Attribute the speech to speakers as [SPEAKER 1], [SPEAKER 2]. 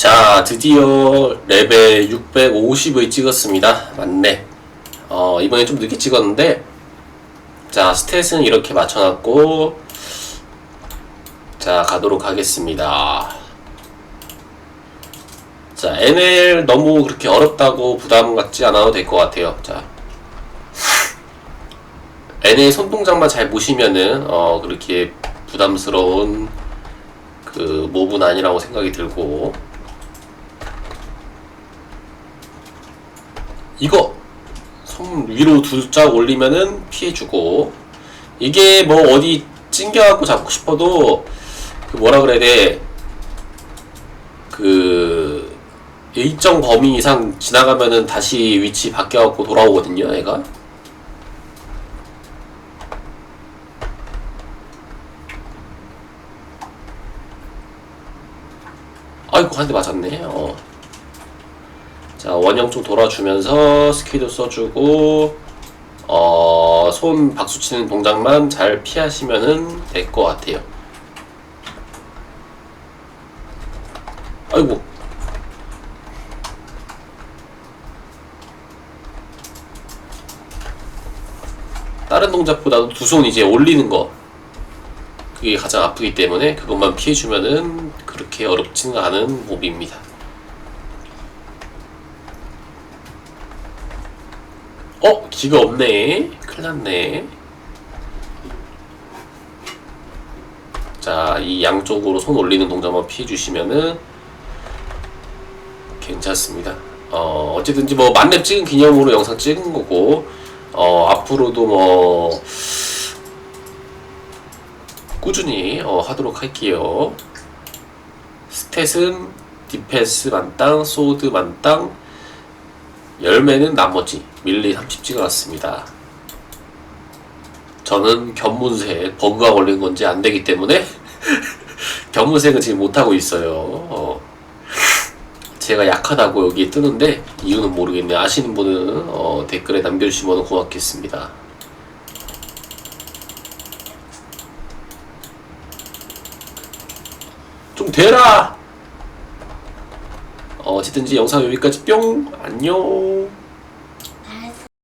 [SPEAKER 1] 자, 드디어 레벨 650을 찍었습니다. 맞네. 어, 이번에 좀 늦게 찍었는데, 자, 스탯은 이렇게 맞춰놨고, 자, 가도록 하겠습니다. 자, NL 너무 그렇게 어렵다고 부담 갖지 않아도 될 것 같아요. 자. NL 손동작만 잘 보시면은, 어, 그렇게 부담스러운 그 몹은 아니라고 생각이 들고, 이거 손 위로 두 짝 올리면은 피해주고 이게 뭐 어디 찡겨갖고 잡고 싶어도 그 뭐라 그래야 돼 그 일정 범위 이상 지나가면은 다시 위치 바뀌어갖고 돌아오거든요 얘가. 아이고 한 대 맞았네. 어. 자 원형 좀 돌아주면서 스킬도 써주고 어, 손 박수 치는 동작만 잘 피하시면은 될 것 같아요. 아이고. 다른 동작보다도 두 손 이제 올리는 거 그게 가장 아프기 때문에 그것만 피해주면은 그렇게 어렵지는 않은 몹입니다. 어? 기가 없네. 큰일 났네. 자, 이 양쪽으로 손 올리는 동작만 피해주시면은 괜찮습니다. 어, 어쨌든지 뭐 만렙 찍은 기념으로 영상 찍은 거고, 어, 앞으로도 뭐, 꾸준히 어, 하도록 할게요. 스탯은 디펜스 만땅, 소드 만땅, 열매는 나머지 밀리 30 찍어놨습니다. 저는 견문색 버그가 걸린 건지 안 되기 때문에 견문색은 지금 못하고 있어요. 어. 제가 약하다고 여기 뜨는데 이유는 모르겠네. 아시는 분은 어, 댓글에 남겨주시면 고맙겠습니다. 좀 되라! 어, 어쨌든지 영상 여기까지 뿅! 안녕!